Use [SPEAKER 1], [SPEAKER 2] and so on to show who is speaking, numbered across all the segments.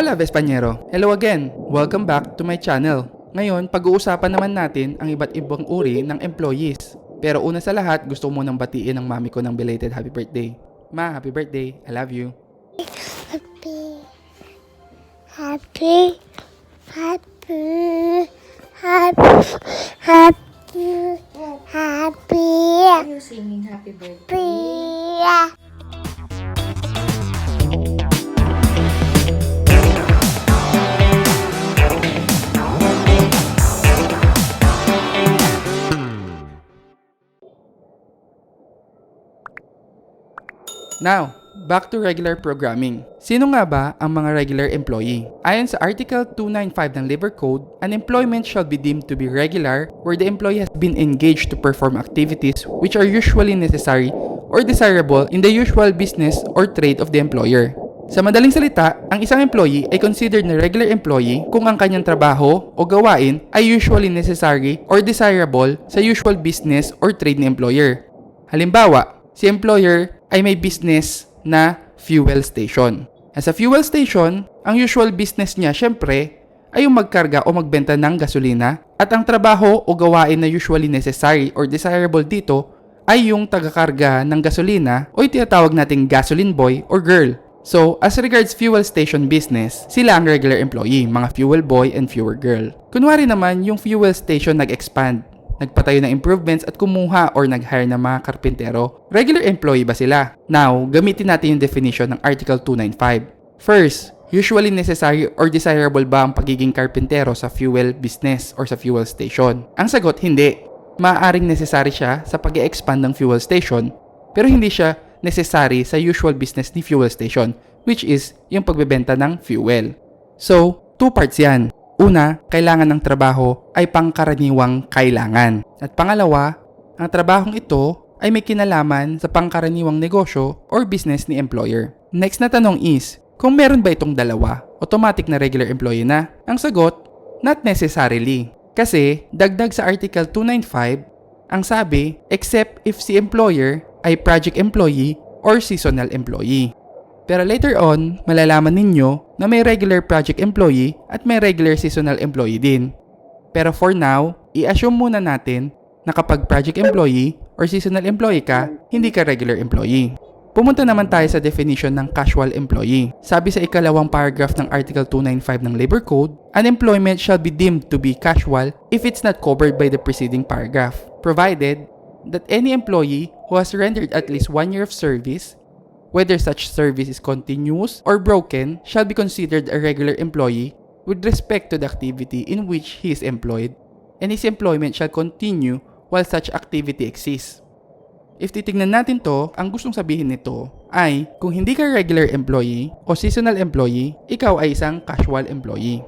[SPEAKER 1] Hola, Vespanyero! Hello again! Welcome back to my channel. Ngayon, pag-uusapan naman natin ang iba't ibang uri ng employees. Pero una sa lahat, gusto ko munang batiin ang mami ko ng belated happy birthday. Ma, happy birthday. I love you.
[SPEAKER 2] Happy, happy, happy, happy, happy, happy,
[SPEAKER 3] Are you singing happy birthday?
[SPEAKER 1] Now, back to regular programming. Sino nga ba ang mga regular employee? Ayon sa Article 295 ng Labor Code, an employment shall be deemed to be regular where the employee has been engaged to perform activities which are usually necessary or desirable in the usual business or trade of the employer. Sa madaling salita, ang isang employee ay considered na regular employee kung ang kanyang trabaho o gawain ay usually necessary or desirable sa usual business or trade ni employer. Halimbawa, si employer ay may business na fuel station. As a fuel station, ang usual business niya syempre ay yung magkarga o magbenta ng gasolina at ang trabaho o gawain na usually necessary or desirable dito ay yung tagakarga ng gasolina o tinatawag nating gasoline boy or girl. So, as regards fuel station business, sila ang regular employee, mga fuel boy and fuel girl. Kunwari naman, yung fuel station nag-expand, nagpatayo ng improvements at kumuha or nag-hire ng mga karpintero. Regular employee ba sila? Now, gamitin natin yung definition ng Article 295. First, usually necessary or desirable ba ang pagiging karpintero sa fuel business or sa fuel station? Ang sagot, hindi. Maaaring necessary siya sa pag expand ng fuel station, pero hindi siya necessary sa usual business ni fuel station, which is yung pagbebenta ng fuel. So, two parts yan. Una, kailangan ng trabaho ay pangkaraniwang kailangan. At pangalawa, ang trabahong ito ay may kinalaman sa pangkaraniwang negosyo or business ni employer. Next na tanong is, kung meron ba itong dalawa, automatic na regular employee na? Ang sagot, not necessarily. Kasi, dagdag sa Article 295, ang sabi, except if si employer ay project employee or seasonal employee. Pero later on, malalaman ninyo na may regular project employee at may regular seasonal employee din. Pero for now, i-assume muna natin na kapag project employee or seasonal employee ka, hindi ka regular employee. Pumunta naman tayo sa definition ng casual employee. Sabi sa ikalawang paragraph ng Article 295 ng Labor Code, an employment shall be deemed to be casual if it's not covered by the preceding paragraph, provided that any employee who has rendered at least one year of service, whether such service is continuous or broken, shall be considered a regular employee with respect to the activity in which he is employed, and his employment shall continue while such activity exists. If titignan natin to, ang gustong sabihin nito ay kung hindi ka regular employee o seasonal employee, ikaw ay isang casual employee.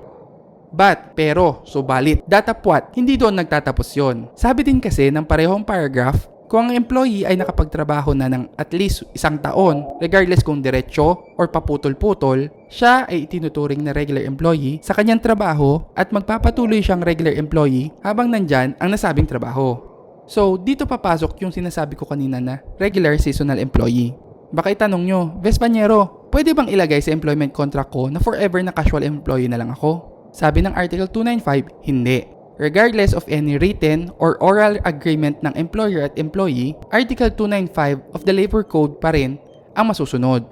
[SPEAKER 1] But, pero, subalit, datapwat, hindi doon nagtatapos yon. Sabi din kasi ng parehong paragraph, kung ang employee ay nakapagtrabaho na ng at least isang taon, regardless kung diretsyo or paputol-putol, siya ay itinuturing na regular employee sa kanyang trabaho at magpapatuloy siyang regular employee habang nandyan ang nasabing trabaho. So, dito papasok yung sinasabi ko kanina na regular seasonal employee. Baka itanong nyo, Vespanyero, pwede bang ilagay sa employment contract ko na forever na casual employee na lang ako? Sabi ng Article 295, hindi. Regardless of any written or oral agreement ng employer at employee, Article 295 of the Labor Code pa rin ang masusunod.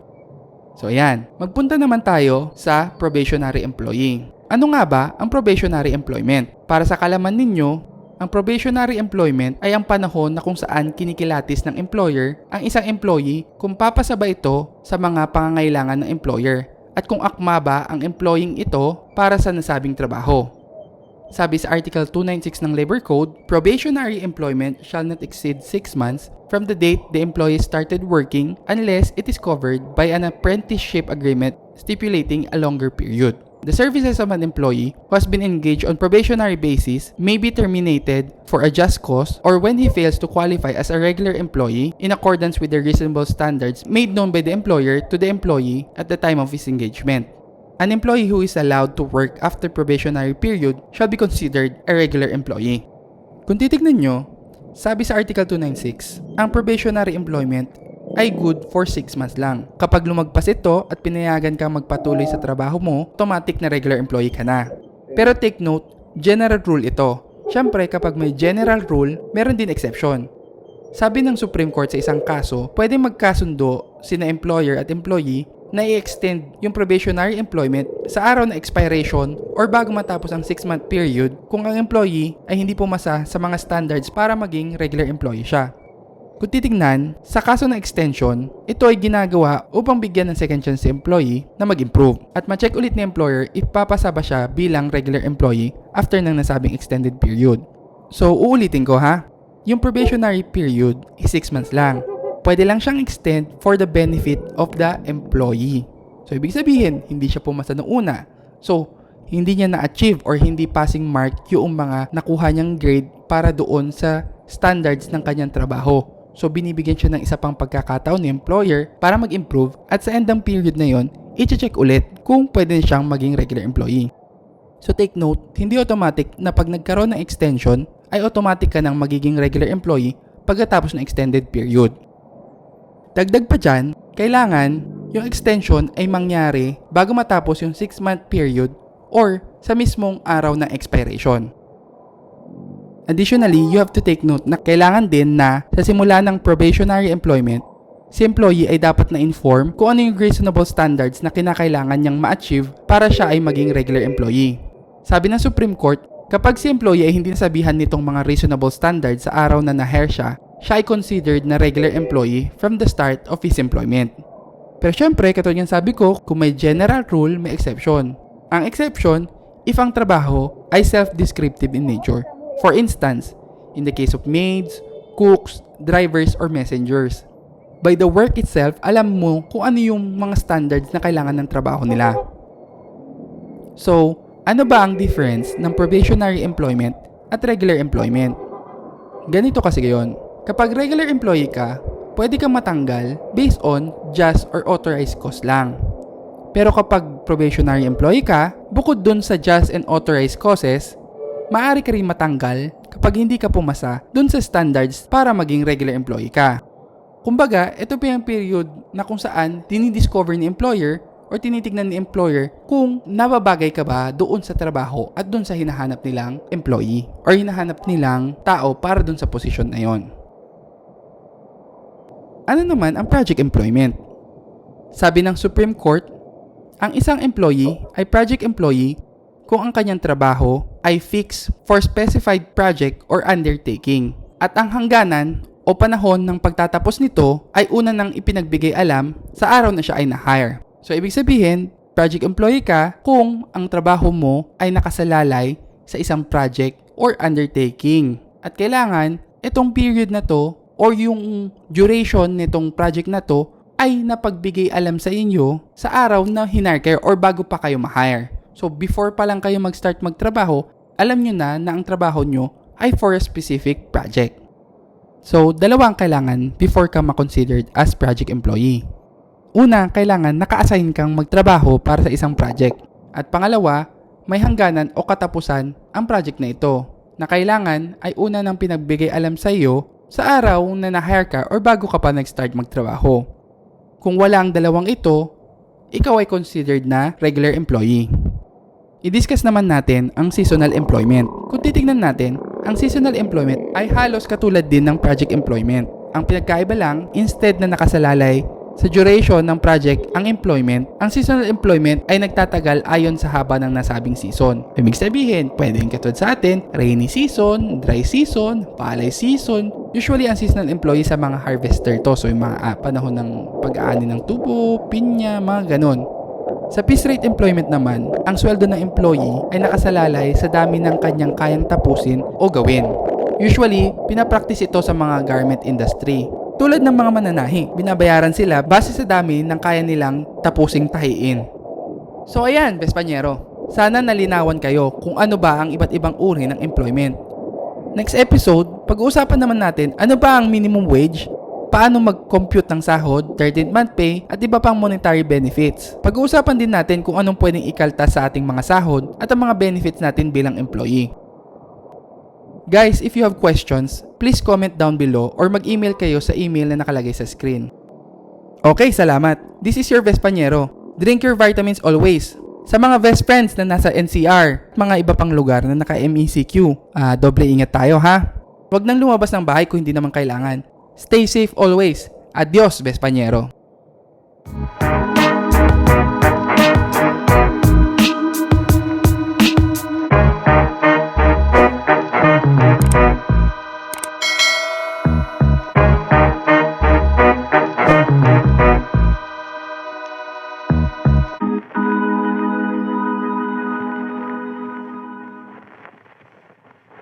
[SPEAKER 1] So ayan, magpunta naman tayo sa probationary employee. Ano nga ba ang probationary employment? Para sa kalaman ninyo, ang probationary employment ay ang panahon na kung saan kinikilatis ng employer ang isang employee kung papasaba ito sa mga pangangailangan ng employer at kung akma ba ang employing ito para sa nasabing trabaho. Sabi sa Article 296 ng Labor Code, probationary employment shall not exceed 6 months from the date the employee started working unless it is covered by an apprenticeship agreement stipulating a longer period. The services of an employee who has been engaged on probationary basis may be terminated for a just cause or when he fails to qualify as a regular employee in accordance with the reasonable standards made known by the employer to the employee at the time of his engagement. An employee who is allowed to work after probationary period shall be considered a regular employee. Kung titignan nyo, sabi sa Article 296, ang probationary employment ay good for 6 months lang. Kapag lumagpas ito at pinayagan kang magpatuloy sa trabaho mo, automatic na regular employee ka na. Pero take note, general rule ito. Siyempre, kapag may general rule, meron din exception. Sabi ng Supreme Court sa isang kaso, pwede magkasundo sina employer at employee na i-extend yung probationary employment sa araw na expiration or bago matapos ang 6-month period kung ang employee ay hindi pumasa sa mga standards para maging regular employee siya. Kung titingnan, sa kaso ng extension, ito ay ginagawa upang bigyan ng second chance si employee na mag-improve at ma-check ulit ni employer if papasa ba siya bilang regular employee after ng nasabing extended period. So, uulitin ko ha. Yung probationary period is 6 months lang. Pwede lang siyang extend for the benefit of the employee. So, ibig sabihin, hindi siya pumasa noong una. So, hindi niya na-achieve or hindi passing mark yung mga nakuha niyang grade para doon sa standards ng kanyang trabaho. So, binibigyan siya ng isa pang pagkakataon ng employer para mag-improve at sa end ng period na yon, i-check ulit kung pwede siyang maging regular employee. So take note, hindi automatic na pag nagkaroon ng extension ay automatic ka ng magiging regular employee pagkatapos ng extended period. Dagdag pa dyan, kailangan yung extension ay mangyari bago matapos yung 6-month period or sa mismong araw ng expiration. Additionally, you have to take note na kailangan din na sa simula ng probationary employment, si employee ay dapat na-inform kung ano yung reasonable standards na kinakailangan niyang ma-achieve para siya ay maging regular employee. Sabi ng Supreme Court, kapag si employee ay hindi nasabihan nitong mga reasonable standards sa araw na na-hire siya, siya ay considered na regular employee from the start of his employment. Pero syempre, katulad ng sabi ko, kung may general rule, may exception. Ang exception, if ang trabaho ay self-descriptive in nature. For instance, in the case of maids, cooks, drivers, or messengers. By the work itself, alam mo kung ano yung mga standards na kailangan ng trabaho nila. So, ano ba ang difference ng probationary employment at regular employment? Ganito kasi gayon. Kapag regular employee ka, pwede kang matanggal based on just or authorized cause lang. Pero kapag probationary employee ka, bukod dun sa just and authorized causes, maaari ka rin matanggal kapag hindi ka pumasa dun sa standards para maging regular employee ka. Kumbaga, ito pa yung period na kung saan dinidiscover ni employer or tinitignan ni employer kung nababagay ka ba doon sa trabaho at doon sa hinahanap nilang employee or hinahanap nilang tao para doon sa posisyon na yon. Ano naman ang project employment? Sabi ng Supreme Court, ang isang employee ay project employee kung ang kanyang trabaho ay fixed for specified project or undertaking at ang hangganan o panahon ng pagtatapos nito ay una nang ipinagbigay alam sa araw na siya ay na-hire. So, ibig sabihin, project employee ka kung ang trabaho mo ay nakasalalay sa isang project or undertaking. At kailangan, itong period na to or yung duration nitong project na to ay napagbigay alam sa inyo sa araw na hinire or bago pa kayo ma-hire. So, before pa lang kayo mag-start magtrabaho, alam nyo na na ang trabaho nyo ay for a specific project. So, dalawa ang kailangan before ka ma-considered as project employee. Una, kailangan naka-assign kang magtrabaho para sa isang project. At pangalawa, may hangganan o katapusan ang project na ito na kailangan ay una nang pinagbigay alam sa iyo sa araw na na-hire ka or bago ka pa nag-start magtrabaho. Kung wala ang dalawang ito, ikaw ay considered na regular employee. I-discuss naman natin ang seasonal employment. Kung titignan natin, ang seasonal employment ay halos katulad din ng project employment. Ang pinagkaiba lang, instead na nakasalalay sa duration ng project ang employment, ang seasonal employment ay nagtatagal ayon sa haba ng nasabing season. Ibig sabihin, pwedeng katulad sa atin, rainy season, dry season, palay season. Usually, ang seasonal employee sa mga harvester to. So, yung mga ah, panahon ng pag-aani ng tubo, pinya, mga ganon. Sa piece rate employment naman, ang sweldo ng employee ay nakasalalay sa dami ng kanyang kayang tapusin o gawin. Usually, pinapractice ito sa mga garment industry. Tulad ng mga mananahi, binabayaran sila base sa dami ng kaya nilang tapusing tahiin. So ayan, Bespanyero. Sana nalinawan kayo kung ano ba ang iba't ibang uri ng employment. Next episode, pag-uusapan naman natin ano ba ang minimum wage, paano mag-compute ng sahod, 13th month pay, at iba pang monetary benefits. Pag-uusapan din natin kung anong pwedeng ikaltas sa ating mga sahod at ang mga benefits natin bilang employee. Guys, if you have questions, please comment down below or mag-email kayo sa email na nakalagay sa screen. Okay, salamat. This is your Vespanyero. Drink your vitamins always. Sa mga best friends na nasa NCR, mga iba pang lugar na naka-MECQ, ah, doble ingat tayo ha. Huwag nang lumabas ng bahay kung hindi naman kailangan. Stay safe always. Adios, Vespanyero.